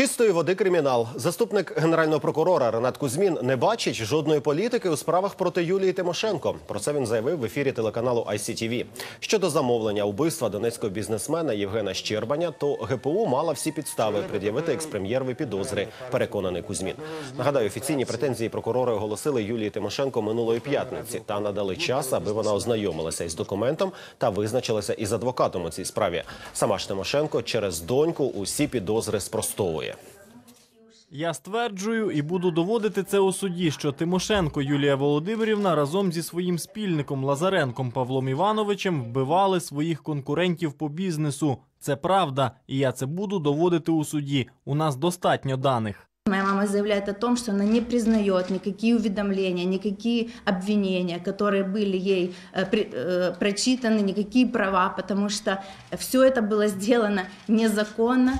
Чистої води кримінал. Заступник генерального прокурора Ренат Кузьмін не бачить жодної політики у справах проти Юлії Тимошенко. Про це він заявив в ефірі телеканалу ICTV. Щодо замовлення убивства донецького бізнесмена Євгена Щербаня, то ГПУ мала всі підстави пред'явити експрем'єрові підозри. Переконаний Кузьмін. Нагадаю, офіційні претензії прокурори оголосили Юлії Тимошенко минулої п'ятниці та надали час, аби вона ознайомилася із документом та визначилася із адвокатом у цій справі. Сама ж Тимошенко через доньку усі підозри спростовує Я стверджую і буду доводити це у суді, що Тимошенко Юлія Володимирівна разом зі своїм спільником Лазаренком Павлом Івановичем вбивали своїх конкурентів по бізнесу. Це правда, і я це буду доводити у суді. У нас достатньо даних. Моя мама заявляет о том, что она не признает никакие уведомления, никакие обвинения, которые были ей э, при- э, прочитаны, никакие права, потому что все это было сделано незаконно.